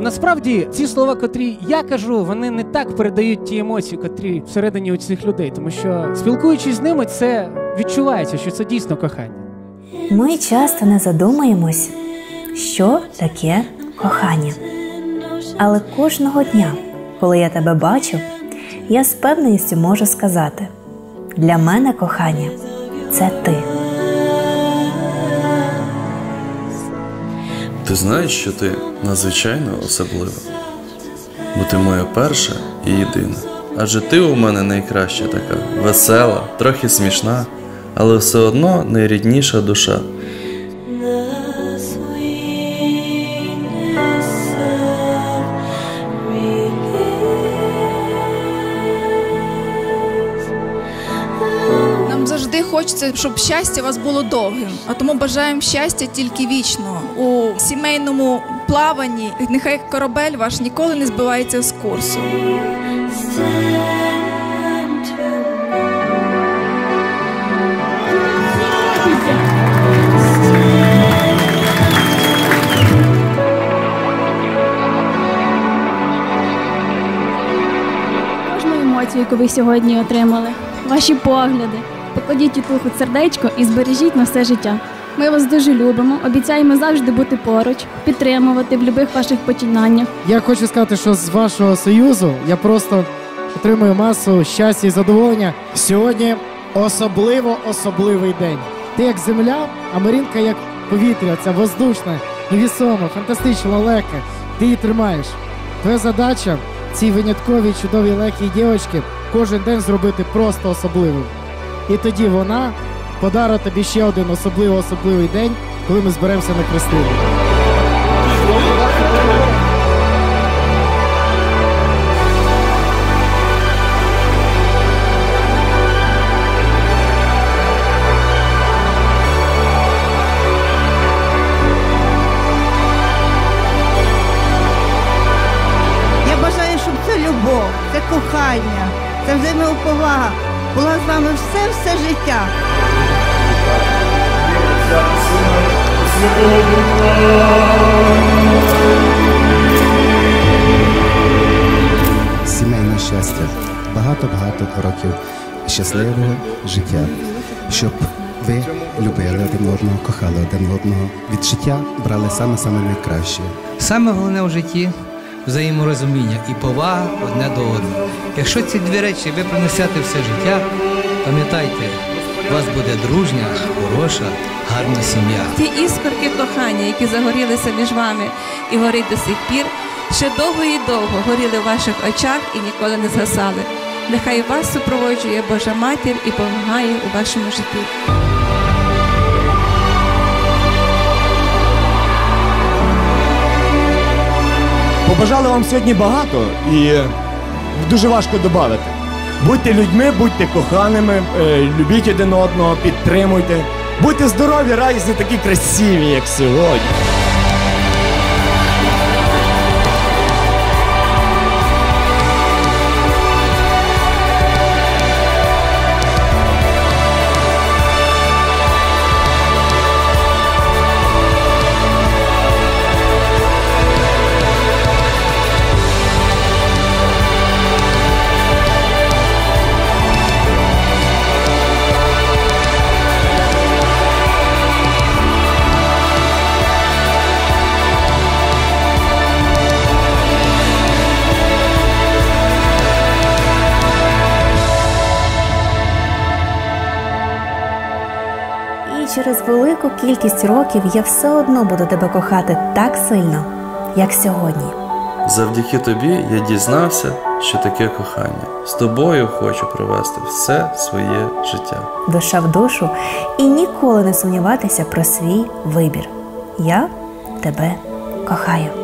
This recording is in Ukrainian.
насправді ці слова, котрі я кажу, вони не так передають ті емоції, котрі всередині у цих людей, тому що спілкуючись з ними, це відчувається, що це дійсно кохання. Ми часто не задумуємось, що таке кохання. Але кожного дня, коли я тебе бачу, я з певністю можу сказати: для мене кохання це ти. Ти знаєш, що ти надзвичайно особлива, бо ти моя перша і єдина. Адже ти у мене найкраща така, весела, трохи смішна, але все одно найрідніша душа. Хочеться, щоб щастя у вас було довгим, а тому бажаємо щастя тільки вічного у сімейному плаванні. Нехай корабель ваш ніколи не збивається з курсу. Кожну емоцію, яку ви сьогодні отримали, ваші погляди. Покладіть у туху сердечко і збережіть на все життя. Ми вас дуже любимо, обіцяємо завжди бути поруч, підтримувати в будь-яких ваших починаннях. Я хочу сказати, що з вашого союзу я просто отримую масу щастя і задоволення. Сьогодні особливо особливий день. Ти як земля, а Марінка як повітря, ця воздушна, невісома, фантастично легка. Ти її тримаєш. Твоя задача цій винятковій чудовій легкій дівчинці кожен день зробити просто особливим. І тоді вона подарить тобі ще один особливо особливий день, коли ми зберемося на Христину. Я бажаю, щоб це любов, це кохання, це взаємоповага була з вами все-все життя. сімейне щастя, багато-багато років щасливого життя, щоб ви любили один одного, кохали один одного, від життя брали саме-саме найкраще. Саме головне у житті взаєморозуміння і повага одне до одного. Якщо ці дві речі ви принесете все життя, пам'ятайте, у вас буде дружня, хороша, гарна сім'я. Ті іскорки кохання, які загорілися між вами і горять до сих пір, ще довго і довго горіли в ваших очах і ніколи не згасали. Нехай вас супроводжує Божа матір і допомагає у вашому житті. Побажали вам сьогодні багато і дуже важко додати. Будьте людьми, будьте коханими, е, любіть один одного, підтримуйте. Будьте здорові, радісні, такі красиві, як сьогодні. Через велику кількість років я все одно буду тебе кохати так сильно, як сьогодні. Завдяки тобі я дізнався, що таке кохання. З тобою хочу провести все своє життя. душа в душу і ніколи не сумніватися про свій вибір. Я тебе кохаю.